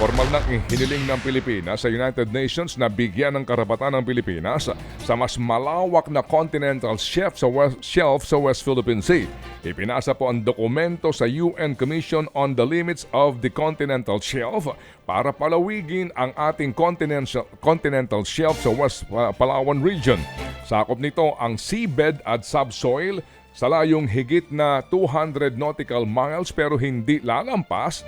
Formal na hiniling ng Pilipinas sa United Nations na bigyan ng karapatan ng Pilipinas sa mas malawak na continental shelf sa West, shelf sa West Philippine Sea. Ipinasa po ang dokumento sa UN Commission on the Limits of the Continental Shelf para palawigin ang ating continental, continental shelf sa West uh, Palawan region. Sakop nito ang seabed at subsoil sa layong higit na 200 nautical miles pero hindi lalampas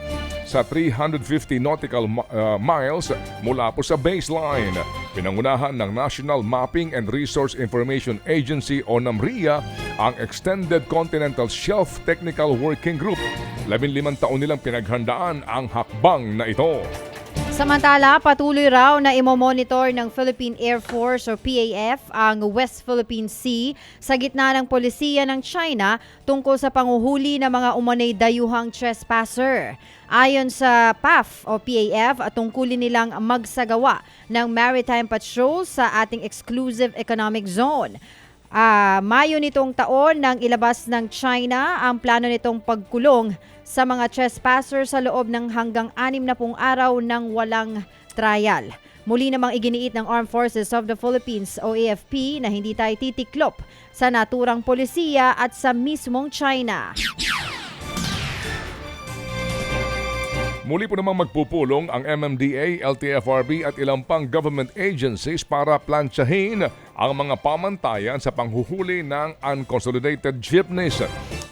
sa 350 nautical uh, miles mula po sa baseline. Pinangunahan ng National Mapping and Resource Information Agency o NAMRIA ang Extended Continental Shelf Technical Working Group. 15 taon nilang pinaghandaan ang hakbang na ito. Samantala, patuloy raw na imomonitor ng Philippine Air Force o PAF ang West Philippine Sea sa gitna ng polisiya ng China tungkol sa panguhuli ng mga umanay dayuhang trespasser. Ayon sa PAF o PAF, tungkulin nilang magsagawa ng maritime patrol sa ating exclusive economic zone. Ah, Mayo nitong taon nang ilabas ng China ang plano nitong pagkulong sa mga trespasser sa loob ng hanggang 60 araw ng walang trial. Muli namang iginiit ng Armed Forces of the Philippines o AFP na hindi tayo titiklop sa naturang polisiya at sa mismong China. Muli po namang magpupulong ang MMDA, LTFRB at ilang pang government agencies para plantsahin ang mga pamantayan sa panghuhuli ng unconsolidated jeepneys.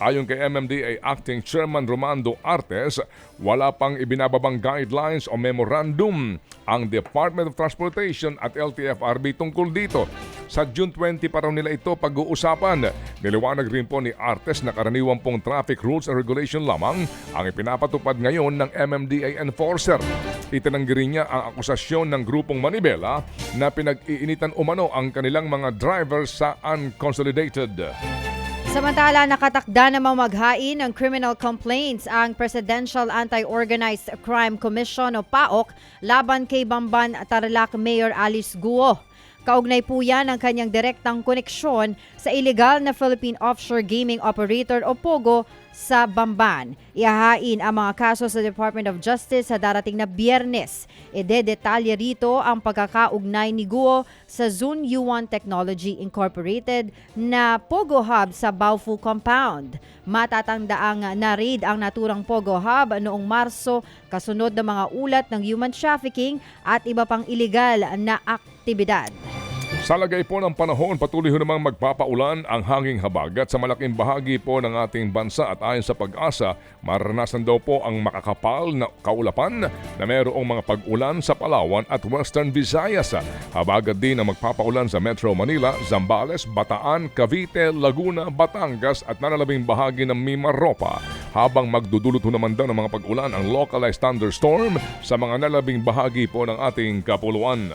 Ayon kay MMDA Acting Chairman Romando Artes, wala pang ibinababang guidelines o memorandum ang Department of Transportation at LTFRB tungkol dito. Sa June 20 pa raw nila ito pag-uusapan. Niliwanag rin po ni Artes na karaniwan pong traffic rules and regulation lamang ang ipinapatupad ngayon ng MMDA enforcer. Itinanggi rin niya ang akusasyon ng grupong Manibela na pinag-iinitan umano ang kanilang mga drivers sa unconsolidated. Samantala, nakatakda namang maghain ng criminal complaints ang Presidential Anti-Organized Crime Commission o PAOK laban kay Bamban Tarlac Mayor Alice Guo. Kaugnay po yan ang kanyang direktang koneksyon sa illegal na Philippine Offshore Gaming Operator o POGO sa Bamban. Ihahain ang mga kaso sa Department of Justice sa darating na biyernes. Ide-detalye rito ang pagkakaugnay ni Guo sa Zun Yuan Technology Incorporated na Pogo Hub sa Baofu Compound. Matatangdaang na-raid ang naturang Pogo Hub noong Marso kasunod ng mga ulat ng human trafficking at iba pang illegal na aktibidad. Sa lagay po ng panahon, patuloy namang magpapaulan ang hanging habagat sa malaking bahagi po ng ating bansa at ayon sa pag-asa, maranasan daw po ang makakapal na kaulapan na mayroong mga pag-ulan sa Palawan at Western Visayas. Habagat din ang magpapaulan sa Metro Manila, Zambales, Bataan, Cavite, Laguna, Batangas at nanalabing bahagi ng Mimaropa. Habang magdudulot naman daw ng mga pag-ulan ang localized thunderstorm sa mga nalabing bahagi po ng ating kapuluan.